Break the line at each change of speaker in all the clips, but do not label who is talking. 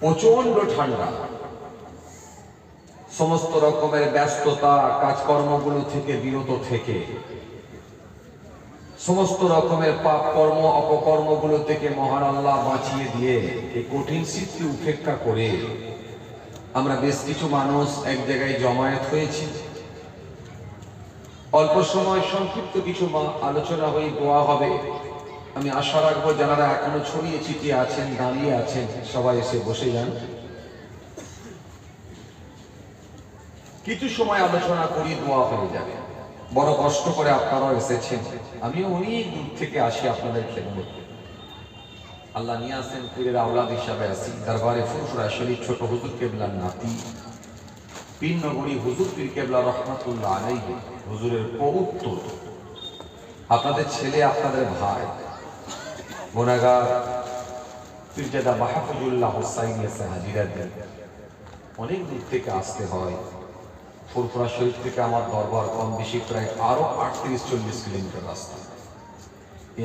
প্রচণ্ড ঠান্ডা। সমস্ত রকমের ব্যস্ততা, কাজকর্মগুলো থেকে বিরত থেকে। সমস্ত রকমের পাপ কর্ম অপকর্মগুলো থেকে মহান আল্লাহ বাঁচিয়ে দিয়ে এই কঠিন শীতকে উপেক্ষা করে আমরা বেশ কিছু মানুষ এক জায়গায় জমায়েত হয়েছি। অল্প সময় সংক্ষিপ্ত কিছু আলোচনা হয়ে দোয়া হবে। আমি আশা রাখব যারা এখনও ছড়িয়ে ছিটিয়ে আছেন, দাঁড়িয়ে আছেন, সবাই এসে বসে যান। কিছু সময় আলোচনা করি, দোয়া হয়ে যাবে। বড় কষ্ট করে আপনারাও এসেছেন। আমিও অনেক দূর থেকে আসি আপনাদের খেদমত। আল্লাহ নিয়ে আসেন পীরের আওলাদ হিসাবে আসি। দরবারে ফুরফুরা শরীফ, ছোট হুজুর কেবলার নাতি। পীর নগরী হুজুর পীর কেবলা রহমাতুল্লাহ আলাইহি, হুজুরের পৌত্র। আপনাদের ছেলে, আপনাদের ভাই। গুনাগার পীরজাদা মাহফুজুল্লাহ হোসাইন এসে অনেক দূর থেকে আসতে হয়। ফুরফুরা শরীফ থেকে আমার দরবার কম বেশি প্রায় আরও আটত্রিশ চল্লিশ কিলোমিটার রাস্তা।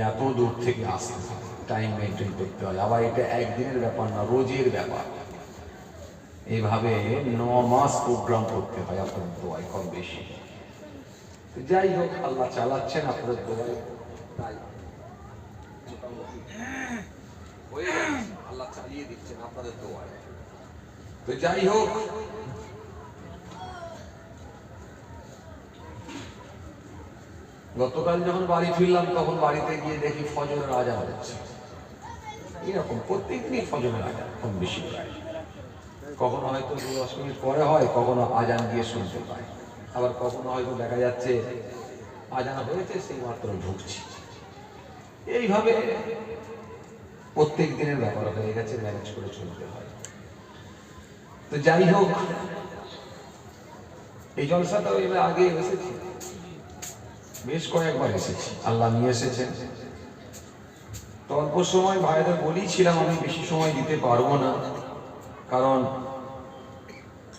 এত দূর থেকে আসতে টাইম মেনটেন করতে হয়। আবার এটা একদিনের ব্যাপার না, রোজের ব্যাপার। এইভাবে ন মাস প্রোগ্রাম করতে হয় আপনার দোয়ায় কম বেশি। যাই হোক, আল্লাহ চালাচ্ছেন আপনাদের দোয়ায়। তাই মোটামুটি হয়ে যাচ্ছে। আল্লাহ চালিয়ে দিচ্ছেন আপনাদের দোয়ায়। তো যাই হোক, গতকাল যখন বাড়ি ফিরলাম, তখন বাড়িতে গিয়ে দেখি ফজরের আজান হচ্ছে। এরকম প্রত্যেকদিনই ফজরের আজান কম বেশি কখনো হয়তো দু দশ মিনিট পরে হয়, কখনো আজান দিয়ে শুনতে পাই আবার কখনো হয়তো দেখা যাচ্ছে, আজান হয়েছে, সেই মাত্র ঢুকছি। এইভাবে প্রত্যেক দিনের ব্যাপার হয়ে গেছে ম্যানেজ করে চলতে হয়। তো যাই হোক, এই জলসাটাও এবার আগে এসেছি। বেশ কয়েকবার এসেছি। আল্লাহ নিয়ে এসেছেন। তো অল্প সময় ভাইদের বলেছিলাম আমি, বেশি সময় দিতে পারব না। কারণ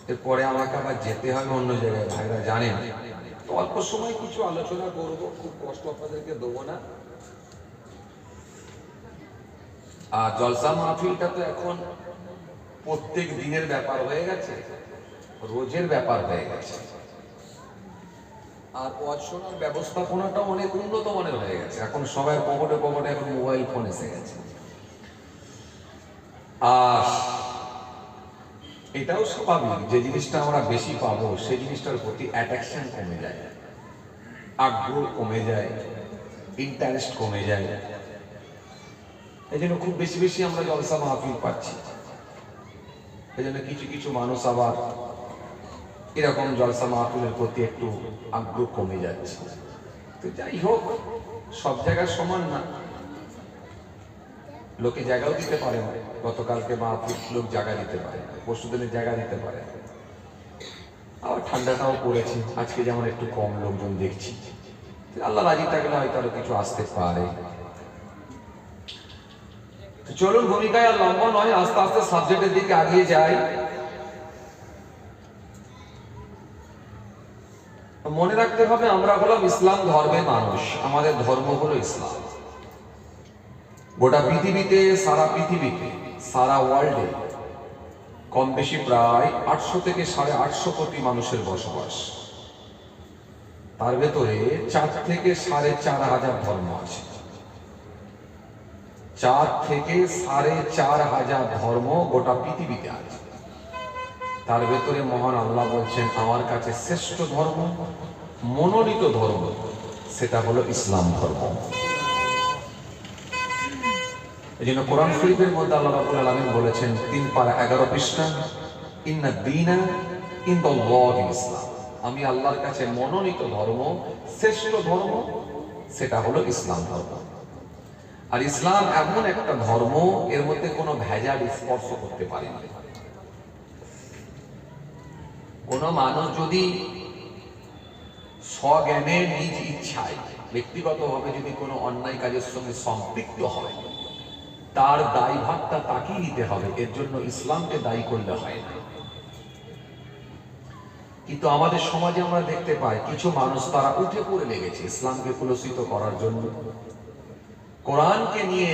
এরপরে আমাকে আবার যেতে হবে অন্য জায়গায়, ভাইরা জানেন। তো অল্প সময় কিছু আলোচনা করব, খুব কষ্ট আপনাদেরকে দেবো না। আর জলসা মাহফিলটা তো এখন প্রত্যেক দিনের ব্যাপার হয়ে গেছে, রোজের ব্যাপার হয়ে গেছে। আর পড়াশোনার ব্যবস্থাপনাটা অনেক উন্নত মানের হয়ে গেছে। এখন সবাই পকেটে পকেটে এখন মোবাইল ফোন এসে গেছে। আর এটাও স্বাভাবিক, যে জিনিসটা আমরা বেশি পাবো, সেই জিনিসটার প্রতি অ্যাট্রাকশন কমে যায়। আগ্রহ কমে যায় ইন্টারেস্ট কমে যায়। এই জন্য খুব বেশি বেশি আমরা জলসা মাহফিল পাচ্ছি। এই জন্য কিছু কিছু মানুষ আবার এরকম জলসা মাহফিলের প্রতি একটু আগ্রহ কমে যাচ্ছে। তো যাই হোক, সব জায়গায় সমান না। লোকে জায়গাও দিতে পারে না। গতকালকে মাহফিল লোক জায়গা দিতে পারে পরশু দিনে জায়গা দিতে পারে আবার ঠান্ডাটাও পড়েছে। আজকে যেমন একটু কম লোকজন দেখছি। আল্লাহ রাজি থাকলে হয়তো আরও কিছু আসতে পারে। চলুন ভূমিকায় আর লম্বা নয়, আস্তে আস্তে সাবজেক্টের দিকে আগিয়ে যায় মনে রাখতে হবে, আমরা হলাম ইসলাম ধর্মের মানুষ। আমাদের ধর্ম হলো ইসলাম। গোটা পৃথিবীতে, সারা পৃথিবীতে, সারা ওয়ার্ল্ডে কম বেশি প্রায় আটশো থেকে সাড়ে আটশো কোটি মানুষের বসবাস। তার ভেতরে চার থেকে সাড়ে চার হাজার ধর্ম আছে। চার থেকে সাড়ে চার হাজার ধর্ম গোটা পৃথিবীতে আছে। তার ভেতরে মহান আল্লাহ বলছেন, আমার কাছে শ্রেষ্ঠ ধর্ম, মনোনীত ধর্ম, সেটা হলো ইসলাম ধর্ম। এই জন্য কোরআন শরীফের মধ্যে আল্লাহ রাবুল আলমিন বলেছেন, তিন পার এগারো পৃষ্ঠা, ইন্না দিনা ইন দ্য লর্ড ইসলাম। আমি আল্লাহর কাছে মনোনীত ধর্ম, শ্রেষ্ঠ ধর্ম, সেটা হলো ইসলাম ধর্ম। আর ইসলাম এমন একটা ধর্ম, এর মধ্যে কোনো ভেজাল স্পর্শ করতে পারে না। কোন মানুষ যদি স্বজ্ঞানে নিজ ইচ্ছায়, ব্যক্তিগতভাবে যদি কোনো অন্যায় কাজের সঙ্গে সম্পৃক্ত হয়, তার দায়ভারটা তাকেই নিতে হবে, এর জন্য ইসলামকে দায়ী করলে হয় না। কিন্তু আমাদের সমাজে আমরা দেখতে পাই, কিছু মানুষ তারা উঠে পড়ে লেগেছে ইসলামকে কুলসিত করার জন্য। কোরআনকে নিয়ে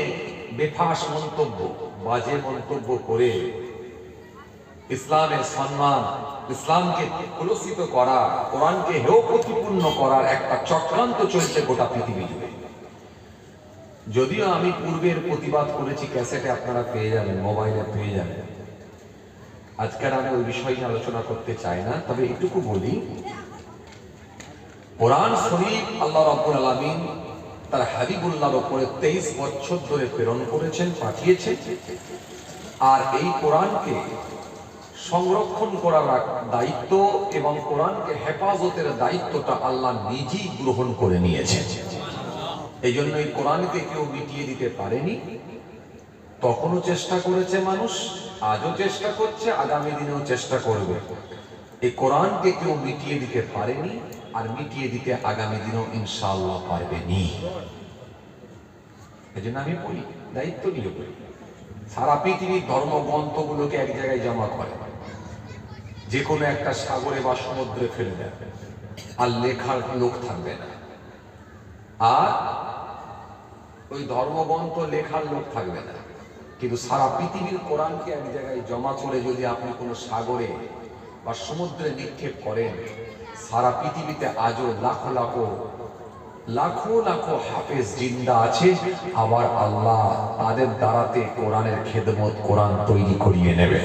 বেফাস মন্তব্য, বাজে মন্তব্য করে ইসলামের সম্মান, ইসলামকে কুলসিত করা, কোরআনকে হেয় প্রতিপূর্ণ করার একটা চক্রান্ত চলছে গোটা পৃথিবী জুড়ে। যদিও আমি পূর্বের প্রতিবাদ করেছি, ক্যাসেটে আপনারা পেয়ে যাবেন, মোবাইলে পেয়ে যাবেন। আজকের আমি ওই বিষয় নিয়ে আলোচনা করতে চাই না, তবে এটুকু বলি, কোরআন শরীফ আল্লাহ রাব্বুল আলামিন তার হাবিবুল্লাহর উপরে তেইশ বছর ধরে প্রেরণ করেছেন পাঠিয়েছে আর এই কোরআনকে সংরক্ষণ করার দায়িত্ব এবং কোরআনকে হেফাজতের দায়িত্বটা আল্লাহ নিজেই গ্রহণ করে নিয়েছে এই জন্য এই কোরআনকে কেউ মিটিয়ে দিতে পারেনি। তখনও চেষ্টা করেছে মানুষ, আজও চেষ্টা করছে, আগামী দিনেও চেষ্টা করবে। এই কোরআনকে কেউ মিটিয়ে দিতে পারেনি। আর মিটিয়ে দিতে আগামী দিনেও ইনশাআল্লাহ পারবেনি। এই জন্য আমি বলি, দায়িত্ব নিয়ে বলি। সারা পৃথিবীর ধর্মগ্রন্থগুলোকে এক জায়গায় জমা করে। যে কোনো একটা সাগরে বা সমুদ্রে ফেলে দেয় আর লেখার লোক থাকবে না। আর ওই ধর্মগ্রন্থ লেখার লোক থাকবে না। কিন্তু সারা পৃথিবীর কোরআনকে এক জায়গায় জমা করে যদি আপনি কোনো সাগরে বা সমুদ্রে নিক্ষেপ করেন সারা পৃথিবীতে আজও লাখো লাখো লাখো লাখো হাফেজ জিন্দা আছে। আবার আল্লাহ তাদের দ্বারাতে কোরআনের খেদমত কোরআন তৈরি করিয়ে নেবে।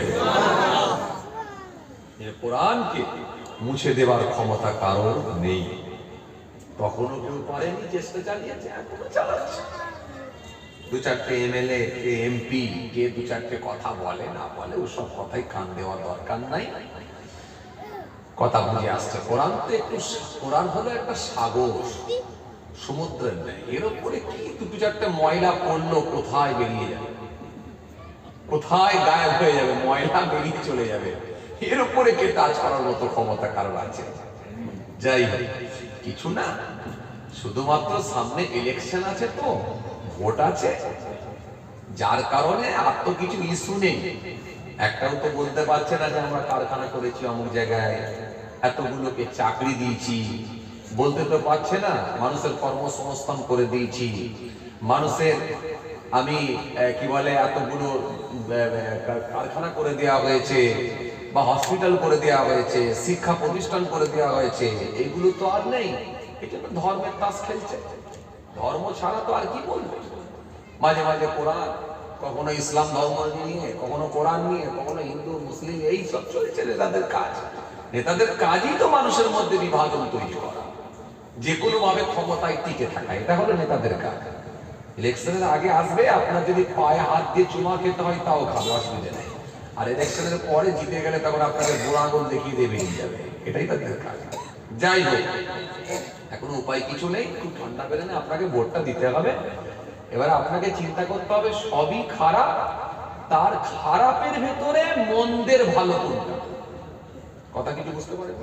কোরআনকে মুছে দেওয়ার ক্ষমতা কারোর নেই। তখনও কেউ পারেনি চেষ্টা চালিয়েছে দু চারটে এমএলএ, কে এমপি, কে দু চারটে কথা বলে, না বলে ওসব কথাই কান দেওয়ার দরকার নাই। কথা বুঝে আসছে। কোরআন তো একটু কোরআন হলো একটা সাগর। সমুদ্রের নেই এর উপরে কি দুটো চারটে ময়লা পড়ল, কোথায় বেরিয়ে যাবে? কোথায় গায়েব হয়ে যাবে? ময়লা বেরিয়ে চলে যাবে। এর উপরে কে টাচ করার মতো ক্ষমতা কারোর আছে? যাই হোক, কিছু না। শুধুমাত্র সামনে ইলেকশন আছে তো, ভোট আছে। যার কারণে আর তো কিছু ইস্যু নেই। একটাও তো বলতে পারছে না যে আমরা কারখানা করেছি অমুক জায়গায়। এতগুলোকে চাকরি দিয়েছি। বলতে তো পারছে না, মানুষের কর্মসংস্থান করে দিয়েছি। মানুষের, আমি কি বলে, এতগুলো কারখানা করে দেওয়া হয়েছে বা হসপিটাল করে দেওয়া হয়েছে, শিক্ষা প্রতিষ্ঠান করে দেওয়া হয়েছে, এগুলো তো আর নেই। এই জন্য ধর্মের তাস খেলছে। ধর্ম ছাড়া তো আর কি বলবে? মাঝে মাঝে কোরআন কখনো ইসলাম ধর্ম নিয়ে, কখনো কোরআন নিয়ে, কখনো হিন্দু, মুসলিম, এই সব চলছে নেতাদের কাজ। নেতাদের কাজই তো মানুষের মধ্যে বিভাজন তৈরি করা। যে কোনো ভাবে ক্ষমতায় টিকে থাকা, এটা হলো নেতাদের কাজ। ইলেকশনের আগে আসবে, আপনার যদি পায়ে হাত দিয়ে চুমা খেতে হয়, তাও খাবে অসুবিধা নেই। আর ইলেকশনের পরে জিতে গেলে তখন আপনাকে বুড়া দেখিয়ে বেরিয়ে যাবে। এটাই তাদের কাজ। যাই হোক, এখন উপায় কিছু নেই খুব ঠান্ডা পেলে আপনাকে ভোটটা দিতে হবে। এবার আপনাকে চিন্তা করতে হবে, সবই খারাপ। তার খারাপের ভেতরে মন্দের ভালো কোনটা? কথা কিছু বুঝতে পারেন?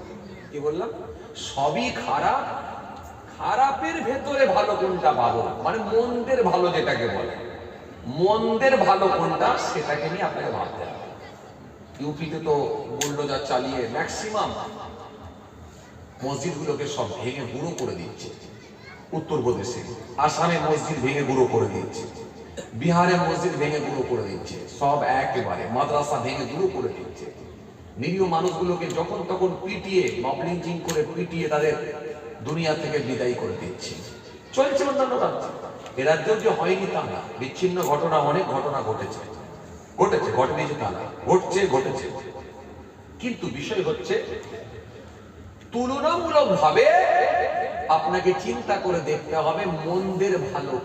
কি বললাম? সবই খারাপ, খারাপের ভেতরে ভালো কোনটা ভালো? মানে মন্দের ভালো যেটাকে বলে। মন্দের ভালো কোনটা? সেটাকে নিয়ে আপনাকে ভাবতে হবে। ইউপিতে তো বুলডোজার চালিয়ে ম্যাক্সিমাম মসজিদগুলোকে সব ভেঙে গুঁড়ো করে দিচ্ছে। উত্তরপ্রদেশে আসামে মসজিদ ভেঙে গুঁড়ো করে দিচ্ছে বিহারে মসজিদ ভেঙে গুঁড়ো করে দিচ্ছে সব একেবারে মাদ্রাসা ভেঙে গুঁড়ো করে দিচ্ছে নিরীহ মানুষগুলোকে যখন তখন পিটিয়ে মবলিঞ্চিং করে পিটিয়ে তাদের দুনিয়া থেকে বিদায় করে দিচ্ছে চলছে অন্যান্য রাজ্যে এ রাজ্যেও যে হয়নি তা না। বিচ্ছিন্ন ঘটনা, অনেক ঘটনা ঘটেছে। ঘটেছে, ঘটেনি তা না। ঘটছে, ঘটেছে। কিন্তু বিষয় হচ্ছে তুলনামূলক ভাবে আপনাকে চিন্তা করে দেখতে হবে মন্দের ভালো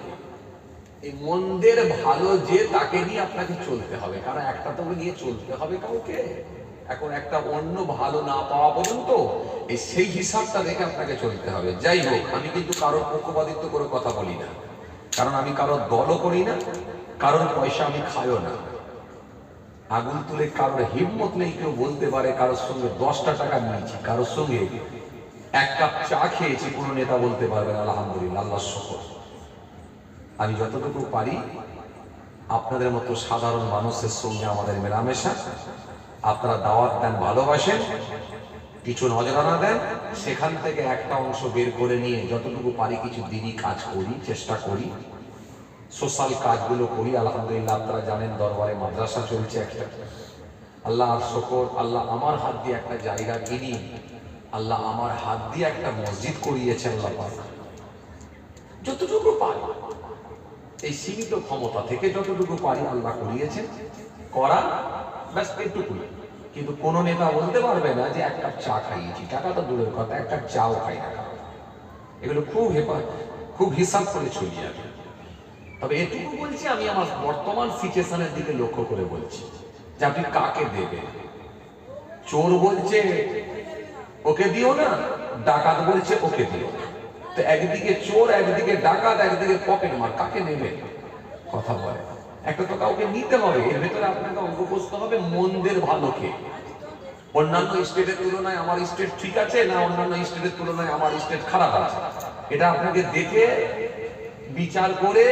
এই মন্দের ভালো যে, তাকে নিয়ে আপনাকে চলতে হবে। কারণ একটা তো নিয়ে চলতে হবে কাউকে। এখন একটা অন্য ভালো না পাওয়া পর্যন্ত এই সেই হিসাবটা দেখে আপনাকে চলতে হবে। যাই হোক, আমি কিন্তু কারোর পক্ষপাতিত্ব করে কথা বলি না। কারণ আমি কারোর দলও করি না, কারোর পয়সা আমি খাইও না। আগুন তুলে কারোর হিম্মত নেই কেউ বলতে পারে কারোর সঙ্গে দশটা টাকা নিয়েছি, কারোর সঙ্গে এক কাপ চা খেয়েছি কোনো নেতা বলতে পারবেন আলহামদুলিল্লাহ আল্লাহ শকর। আমি যতটুকু পারি, আপনাদের মতো সাধারণ মানুষের সঙ্গে আমাদের মেলামেশা, আপনারা দাওয়াত দেন, ভালোবাসেন কিছু নজরানা দেন, সেখান থেকে একটা অংশ বের করে নিয়ে যতটুকু পারি কিছু দিনই কাজ করি, চেষ্টা করি, সোশ্যাল কাজগুলো করি, আলহামদুলিল্লাহ, আপনারা জানেন দরবারে মাদ্রাসা চলছে একটা। আল্লাহ শকর, আল্লাহ আমার হাত দিয়ে একটা জায়গা কিনি আল্লাহ আমার হাত দিয়ে একটা মসজিদ করিয়েছেন, আল্লাহ। যতটুকু পারি, এই সীমিত ক্ষমতা থেকে যতটুকু পারি আল্লাহ করিয়েছেন। করা, ব্যাস, এটুকুই। কিন্তু কোন নেতা বলতে পারবে না যে, এক কাপ চা খাইয়েছি। টাকা তো দূরের কথা, এক কাপ চাও খাই না এগুলো খুব হেপা, খুব হিসাব করে চলি যাবে তবে এটুকু বলছি, আমি আমার বর্তমান সিচুয়েশনের দিকে লক্ষ্য করে বলছি। যে আপনি কাকে দেবেন? চোর বলছে ওকে দিও না, ডাকাত বলছে ওকে দিও। তো একদিকে চোর, একদিকে ডাকাত, একদিকে পকেট মার, কাকে নেবে? কথা বলে। একটা তো কাউকে নিতে হবে, এর ভেতরে আপনাকে অঙ্ক বসতে হবে, মন্দের ভালো অন্যান্য স্টেটের তুলনায় আমার স্টেট ঠিক আছে না অন্যান্য স্টেটের তুলনায় আমার স্টেট খারাপ আছে? এটা আপনাকে দেখে, বিচার করে,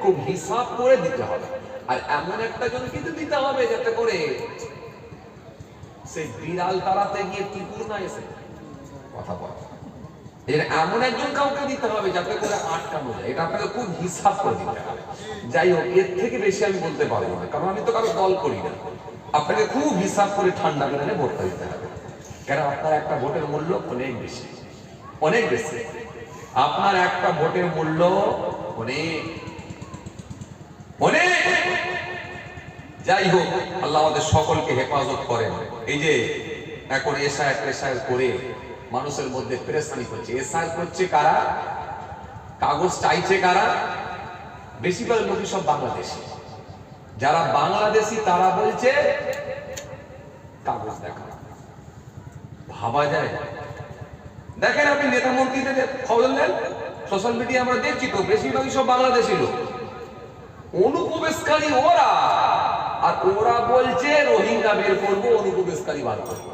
খুব হিসাব করে দিতে হবে। আর এমন একটা জন কিন্তু দিতে হবে যাতে করে সেই বিড়াল তাড়াতে গিয়ে কুকুর না এসে। কথা বলে। এর এমন একজন কাউকে দিতে হবে যাতে করে আটকানো যায় এটা আপনাকে খুব হিসাব করে দিতে হবে। যাই হোক, এর থেকে বেশি আমি বলতে পারব না, কারণ আমি তো কারও দল করি না। আপনাকে খুব হিসাব করে ঠান্ডা করে ভোটটা দিতে হবে। কেন আপনার একটা ভোটের মূল্য অনেক বেশি। অনেক বেশি। আপনার একটা ভোটের মূল্য অনেক। অনেক। যাই হোক, আল্লাহ আমাদের সকলকে হেফাজত করেন। এই যে এখন এসআই প্রেসার করে মানুষের মধ্যে প্রেসানি করছে। এসআই করছে কারা? কাগজ চাইছে কারা? বেশিরভাগ লোকই সব বাংলাদেশি। যারা বাংলাদেশি, তারা বলছে কাগজ দেখা। ভাবা যায়। দেখেন আপনি নেতা মন্ত্রীদের খবর নেন। সোশ্যাল মিডিয়া আমরা দেখছি তো, বেশিরভাগই সব বাংলাদেশি লোক। অনুপ্রবেশকারী ওরা। আর ওরা বলছে রোহিঙ্গা বের করব, অনুপ্রবেশকারী বার করব।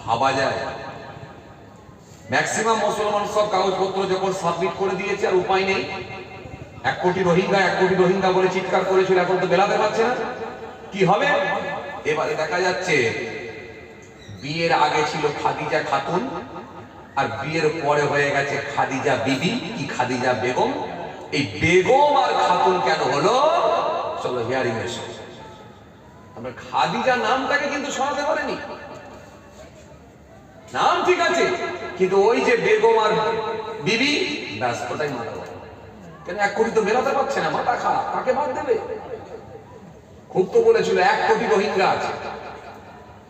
ভাবা যায়। ম্যাক্সিমাম মুসলমান সব কাগজপত্র যখন সাবমিট করে দিয়েছে, আর উপায় নেই। এক কোটি রোহিঙ্গা, এক কোটি রোহিঙ্গা বলে চিৎকার করেছিল, এখন তো বেলাতে পারছে না। কি হবে? এবারে দেখা যাচ্ছে, বিয়ের আগে ছিল খাদিজা খাতুন, আর বিয়ের পরে হয়ে গেছে খাদিজা বিবি, কি খাদিজা বেগম? এই বেগম আর খাতুন কেন হলো? চলো হিয়ারিং এসো আমরা খাদিজা নামটাকে কিন্তু সরাতে পারেনি। নাম ঠিক আছে, কিন্তু ওই যে বেগম আর বিবি, ব্যাস, ওটাই মারা কেন এক কোটি তো মেলাতে পারছে না, মাথা খারাপ তাকে বাদ দেবে? খুব তো বলেছিল, এক কোটি রোহিঙ্গা আছে।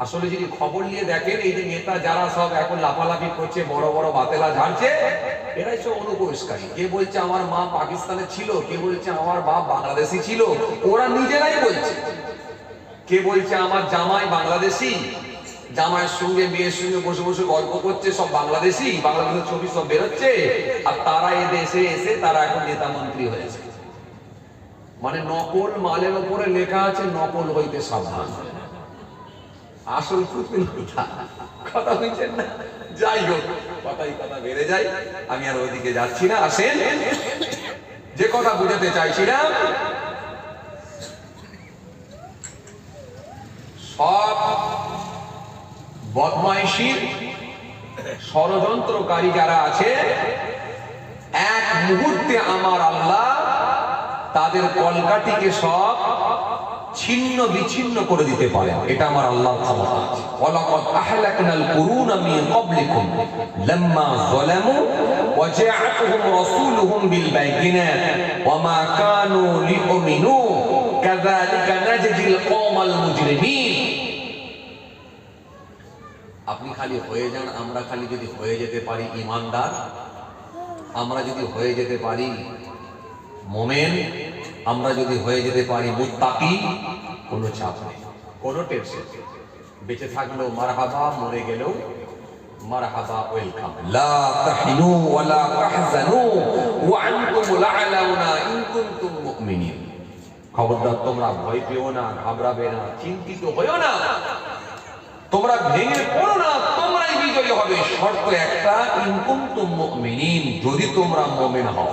আসলে যদি খবর নিয়ে দেখেন, এই যে নেতা যারা সব এখন লাফালাফি করছে, বড় বড় বাতেলা ঝাড়ছে, এরাই সব অনুপ্রবেশকারী। কে বলছে আমার মা পাকিস্তানে ছিল, কে বলছে আমার বাপ বাংলাদেশি ছিল, ওরা নিজেরাই বলছে। কে বলছে আমার জামাই বাংলাদেশি, জামাইয়ের সঙ্গে, মেয়ের সঙ্গে বসে বসে গল্প করছে, সব বাংলাদেশি, বাংলাদেশের ছবি সব বেরোচ্ছে, আর তারা এ দেশে এসে তারা এখন নেতা মন্ত্রী হয়েছে। মানে নকল মালের উপরে লেখা আছে, নকল হইতে সাবধান। আসল পুতুল কথা। কথা হয়েছেন না? যাই হোক, কথাই কথা বেড়ে যায়। আমি আর ওইদিকে যাচ্ছি না। আসেন। যে কথা বুঝাতে চাইছিলাম, সব বদমাইশির ষড়যন্ত্রকারী যারা আছে, এক মুহূর্তে আমার আল্লাহ তাদের কলকাটিকে সব ছিন্ন বিচ্ছিন্ন করে দিতে পারেন এটা আমার আল্লাহর ক্ষমতা ওয়ালাকাদ আহলাকনাল কুরুনা মিন ক্বাবলিকুম। লাম্মা যালামু ওয়া জাআতুহুম রাসূলুহুম বিল বাইয়িনাত ওয়া মা কানু লিউমিনু। কাযালিকা নাজজিল কওমাল মুজরিমিন। আপনি খালি হয়ে যান, আমরা খালি যদি হয়ে যেতে পারি ইমানদার আমরা যদি হয়ে যেতে পারি, মোমেন আমরা যদি হয়ে যেতে পারি মুত্তাকি কোনো চাপ নেই। কোনো টেনশন বেঁচে থাকলেও মারহাবা মরে গেলেও মারহাবা ওয়েলকাম লা তাহিনু ওয়া লা তাহজানু ওয়া আনতুম লা'লাউনা ইন কুনতুম মুমিনিন। খবরদার তোমরা ভয় পেও না ঘাবড়াবে না চিন্তিত হয়ো না। তোমরা ভেঙে পড়ো না তোমরাই বিজয়ী হবে। শর্ত একটা ইনকুম তুম মুমিনিন যদি তোমরা মুমিন হও।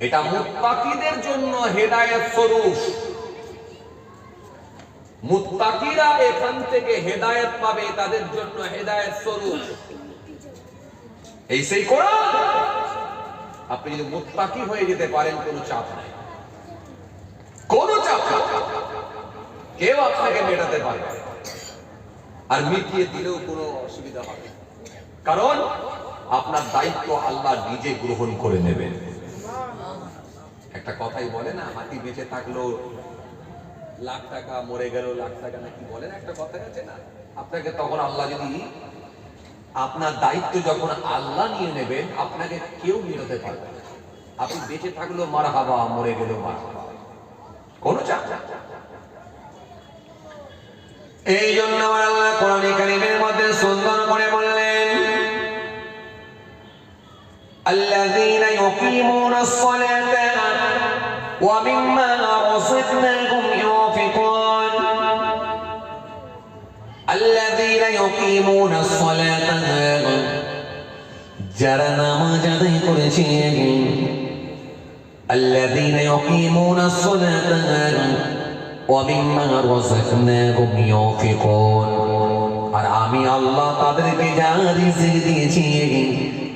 এটা জন্য স্বরূপ। এখান থেকে পাবে তাদের জন্য স্বরূপ। এই সেই কোরআন? আপনি যদি মুত্তাকি হয়ে যেতে পারেন, কোনো চাপ নাই। কোনো চাপ কেউ আপনাকে মেটাতে পারবে আর মিটিয়ে দিলেও কোনো অসুবিধা হবে। কারণ আপনার দায়িত্ব আল্লাহ নিজে গ্রহণ করে নেবেন। একটা কথাই বলে না, হাতি বেঁচে থাকল, লাখ টাকা মরে গেল, লাখ টাকা নাকি বলেন একটা কথা আছে না। আপনাকে তখন আল্লাহ যদি আপনার দায়িত্ব যখন আল্লাহ নিয়ে নেবেন, আপনাকে কেউ মেটাতে পারবে। আপনি বেঁচে থাকলেও মার হাবা মরে গেল মার হাবা কোনো চাপ
এই জন্য আমার আল্লাহ কোরআন কারিমের মধ্যে সুন্দর করে বললেন الذين يقيمون الصلاة ومما رزقناهم ينفقون الذين يقيمون الصلاة যারা নামাজ আদায় করেছে الذين يقيمون الصلاة ومما رزقناهم ينفقون আর আমি আল্লাহ তাদেরকে যা রিজিক দিয়েছি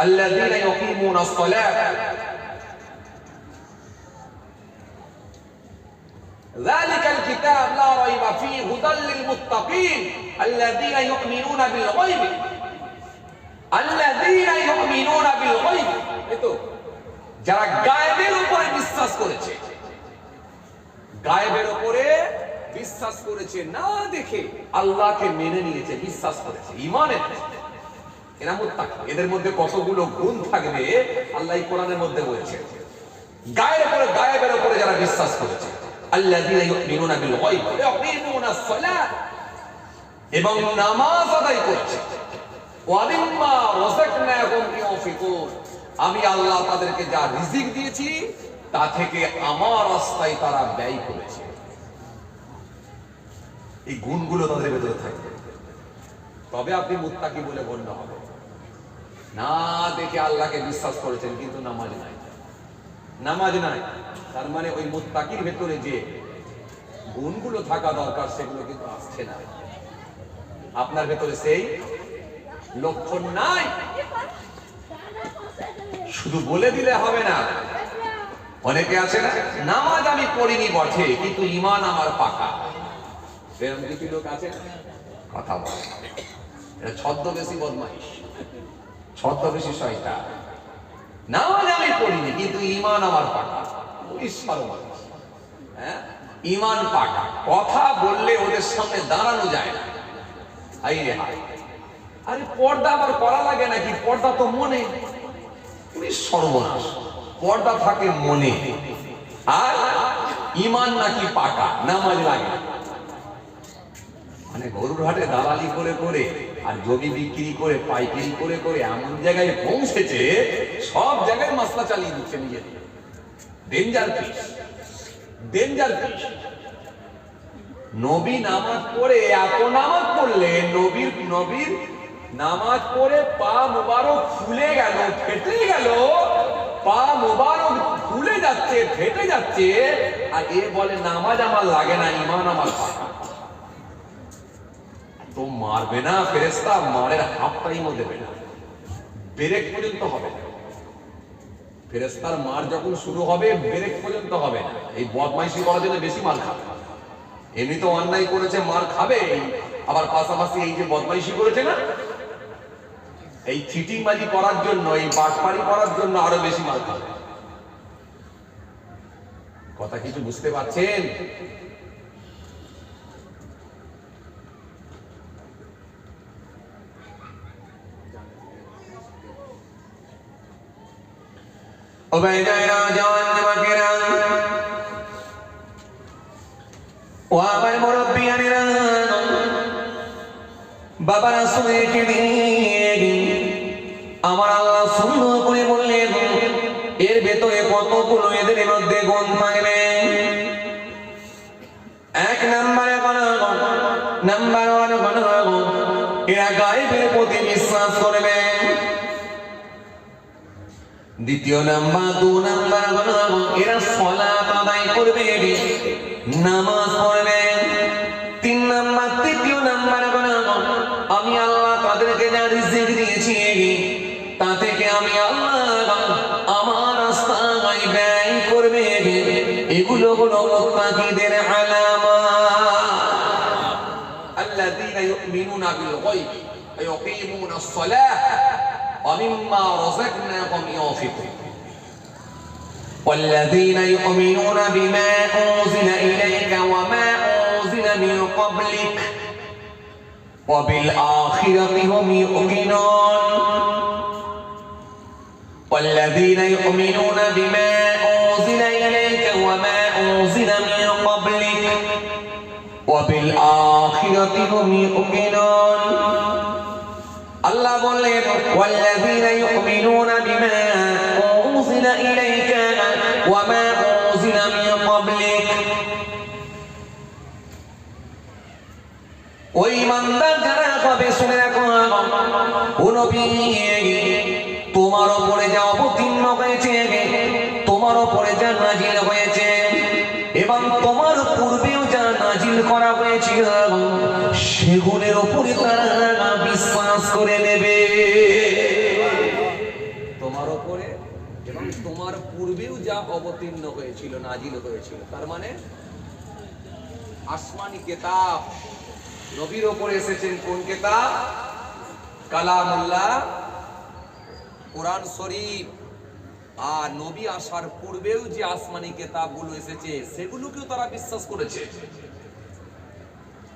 الذين يقيمون الصلاة ذلك الكتاب لا ريب فيه هدى للمتقين الذين يؤمنون بالغيب الذين يؤمنون بالغيب এই তো যারা গায়েবের উপরে বিশ্বাস করেছে গায়েবের উপরে বিশ্বাস করেছে না দেখে আল্লাহকে মেনে নিয়েছে বিশ্বাস করেছে ইমানের এরা মুত্তাকি এদের মধ্যে কতগুলো গুণ থাকবে, আল্লাহ কোরআনের মধ্যে বলছে। গায়ের উপরে, গায়েবের উপরে যারা বিশ্বাস করেছে, আল্লাযীনা ইউমিনুনা বিল এবং নামাজ আদায় করছে। ওয়া মিম্মা রাযাকনাহুম ইউনফিকুন আমি আল্লাহ তাদেরকে যা রিজিক দিয়েছি, তা থেকে আমার রাস্তায় তারা ব্যয় করেছে। এই গুণগুলো তাদের ভেতরে থাকবে। তবে আপনি মুত্তাকি বলে গণ্য হবে না দেখে আল্লাহকে বিশ্বাস করেছেন, কিন্তু নামাজ নাই। নামাজ নাই। তার মানে ওই মুত্তাকির ভেতরে যে গুণগুলো থাকা দরকার, সেগুলো কিন্তু আসছে না। আপনার ভেতরে সেই লক্ষণ নাই। শুধু বলে দিলে হবে না। অনেকে আছে না, নামাজ আমি পড়িনি বটে, কিন্তু ইমান আমার পাকা। এরকম কিছু লোক আছে কথা বলে। এটা ছদ্মবেশী বদমাইশ। ছদ্মবেশী শয়তান। নামাজ আমি পড়িনি, কিন্তু ইমান আমার হ্যাঁ? ইমান কথা বললে ওদের সামনে দাঁড়ানো যায় না। রে আরে পর্দা আবার করা লাগে নাকি? পর্দা তো মনে। তুমি সর্বনাশ। পর্দা থাকে মনে। আর ইমান নাকি পাকা নামাজ লাগে না। মানে গরুর হাটে দালালি করে করে আর জমি বিক্রি করে, পাইকারি করে করে এমন জায়গায় পৌঁছেছে, সব জায়গায় মশলা চালিয়ে দিচ্ছে নিজের। ডেঞ্জার পিস ডেঞ্জার পিস নবী নামাজ পড়ে এত নামাজ পড়লে নবীর নবীর নামাজ পড়ে পা মোবারক ফুলে গেল, ফেটে গেল, পা মোবারক ফুলে যাচ্ছে, ফেটে যাচ্ছে, আর এ বলে, নামাজ আমার লাগে না ইমান আমার তো মারবে না ফেরেস্তা মারের হাফ টাইমও দেবে না। ব্রেক পর্যন্ত হবে না। ফেরেস্তার মার যখন শুরু হবে, ব্রেক পর্যন্ত হবে না। এই বদমাইশি করার জন্য বেশি মার খাবে। এমনি তো অন্যায় করেছে, মার খাবে। আবার পাশাপাশি এই যে বদমাইশি করেছে না, এই চিটিংবাজি করার জন্য, এই বাটপারি করার জন্য আরও বেশি মার খাবে। কথা কিছু বুঝতে পারছেন?
ও ভাই দ্বিতীয় নাম্বার, দু নাম্বার হলো এরা সলাত আদায় করবে। নামাজ পড়বে। তিন নাম্বার, তৃতীয় নাম্বার হলো আমি আল্লাহ তাদেরকে যা রিজিক দিয়েছি, তা থেকে আমি আল্লাহ আমার রাস্তায় ব্যয় করবে। এগুলো হলো মুত্তাকিদের আলামা
আল্লাযীনা ইউমিনুনা বিল গায়ব, ওয়া ইউকিমুনা আস-সালাহ ومما رزقناهم ينفقون.
والذين يؤمنون بما أنزل إليك وما أنزل من قبلك وبالآخرة هم يؤمنون. والذين يؤمنون بما أنزل إليك وما أنزل من قبلك وبالآخرة هم يؤمنون. আল্লাহ বললেন, ওয়াল্লাযীনা ইউমিনুনা বিমা উযিলা ইলাইকা ওয়া মা মিন ক্বাবলিক। ওই ইমানদার যারা পাবে, শুনে রাখো, ও নবী, তোমার উপরে যা অবতীর্ণ হয়েছে, তোমার উপরে যা নাজিল হয়েছে, এবং তোমার পূর্বেও যা নাজিল করা হয়েছিল সেগুনের উপরে তারা
অবতীর্ণ হয়েছিল নাজিল হয়েছিল তার মানে আসমানি কেতাব নবীর ওপরে এসেছেন কোন কেতাব কালামুল্লাহ কোরআন শরীফ আর নবী আসার পূর্বেও যে আসমানি কেতাবগুলো এসেছে সেগুলোকেও তারা বিশ্বাস করেছে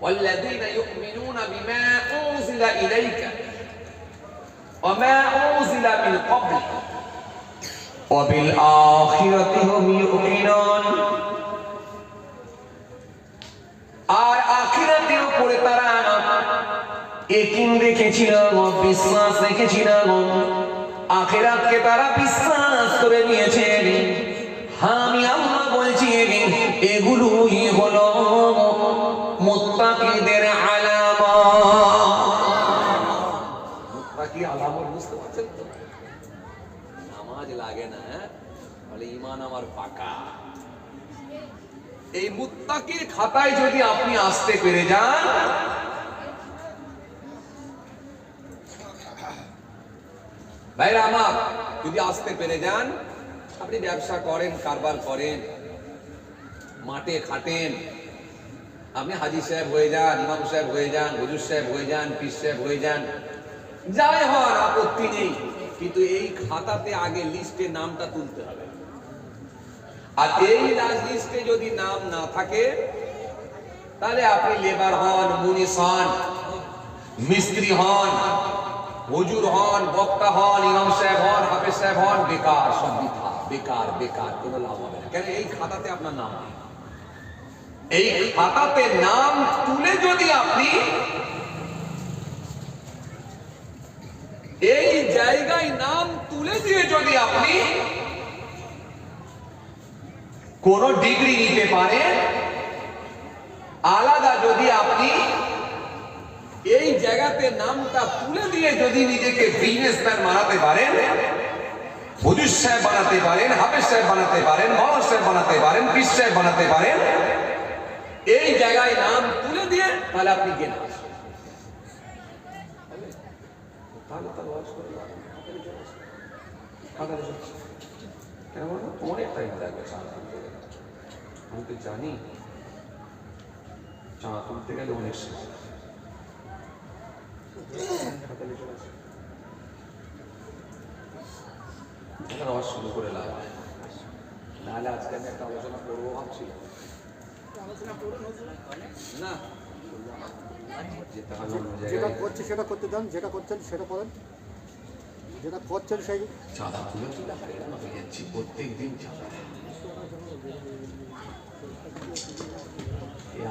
والذين يؤمنون بما أنزل إليك وما أنزل من قبلك
وبالآخرة هم يؤمنون আর আখিরাতের উপরে তারা একিন রেখেছিল বিশ্বাস রেখেছিল আখিরাতকে তারা বিশ্বাস করে নিয়েছে হ্যাঁ, আমি আল্লাহ বলছি এগুলোই হলো
এই মুত্তাকির খাতায় যদি আপনি আসতে পেরে যান, ভাইরা আমার, যদি আসতে পেরে যান, আপনি ব্যবসা করেন, কারবার করেন, মাঠে খাটেন, আপনি হাজি সাহেব হয়ে যান, ইমাম সাহেব হয়ে যান, হুজুর সাহেব হয়ে যান, পীর সাহেব হয়ে যান, যাই হওয়ার আপত্তি নেই, কিন্তু এই খাতাতে আগে লিস্টে নামটা তুলতে হবে। আর এই লিস্টে যদি নাম না থাকে, তাহলে আপনি লেবার হন মুনিশ হন, মিস্ত্রি হন, হুজুর হন, বক্তা হন, ইমাম সাহেব হন, হাফেজ সাহেব হন, বেকার সব বেকার বেকার, কোনো লাভ হবে না। কেন এই খাতাতে আপনার নাম নেই? এই খাতাতে নাম তুলে যদি আপনি এই জায়গায় নাম তুলে দিয়ে যদি আপনি কোন ডিগ্রি নিতে পারেন আলাদা যদি আপনি এই জায়গাতে নামটা তুলে দিয়ে যদি নিজেকে বিজনেসম্যান বানাতে পারেন হুজুর সাহেব বানাতে পারেন হাফেজ সাহেব বানাতে পারেন মহান সাহেব বানাতে পারেন পীর সাহেব বানাতে পারেন এই জায়গায় নাম তুলে দিয়ে তাহলে আপনি জ্ঞান আসবেন তাহলে তার ওয়াজ করে লাভ নেই। হাতালে চলে আসবে। হাতালে চলে আসবে। কেন বলব? অনেক টাইম লাগবে চা তুলতে গেলে। আমি তো জানি চা তুলতে গেলে অনেক সময় এখন আওয়াজ শুরু করে লাভ নাহলে আজকে আমি একটা আলোচনা করব ভাবছিলাম। না।
যেটা করছে সেটা করতে দেন যেটা করছেন সেটা করেন। যেটা করছেন সেই
চাঁদা তুলে তুলে যাচ্ছি প্রত্যেক দিন চাঁদা।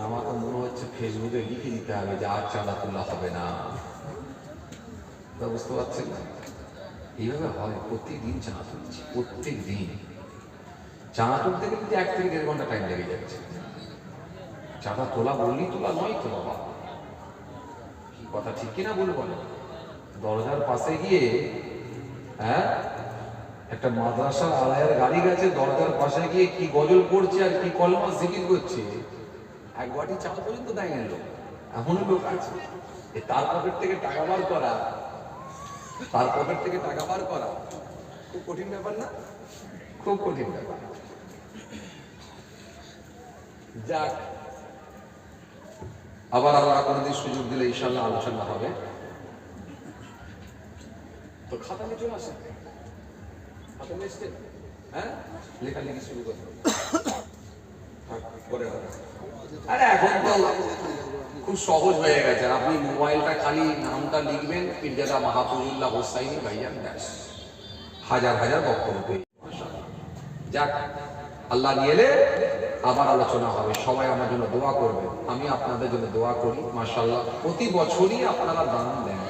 আমার তো মনে হচ্ছে ফেসবুকে লিখে দিতে হবে যে আর চাঁদা তোলা হবে না। তা বুঝতে পারছেন না? এইভাবে হয় প্রত্যেক দিন চাঁদা তুলছি প্রত্যেক দিন চাঁদা তুলতে গেলে এক থেকে দেড় ঘণ্টা টাইম লেগে যাচ্ছে। চাঁদা তোলা বললেই তোলা নয় তো বাবা। কি কথা, ঠিক কিনা বলব না? দরজার পাশে গিয়ে হ্যাঁ? একটা মাদ্রাসার আলায়ের গাড়ি গেছে, দরজার পাশে গিয়ে কি গজল পড়ছে আর কি কলমা জিকির করছে? এক বাটি চা পর্যন্ত দেয় না লোক। এমন লোক আছে। তার পকেট থেকে টাকা বার করা, তার পকেট থেকে টাকা বার করা, খুব কঠিন ব্যাপার না? খুব কঠিন ব্যাপার। যাক, আবার আল্লাহ কোনোদিন সুযোগ দিলে ইনশাল্লাহ আলোচনা হবে। তো খাতা নিয়ে চলে আসেন। হ্যাঁ? লেখালেখি খুব সহজ হয়ে গেছে। আপনি মোবাইলটা খালি নামটা লিখবেন, পিরজাদা মাহাপুরুল্লাহ হোসাইনি ভাইয়ান ব্যাস। হাজার হাজার বক্তব্য যাক, আল্লাহ নিয়ে এলে আবার আলোচনা হবে। সবাই আমার জন্য দোয়া করবে আমি আপনাদের জন্য দোয়া করি মাশাল্লাহ প্রতি বছরই আপনারা দান দেন।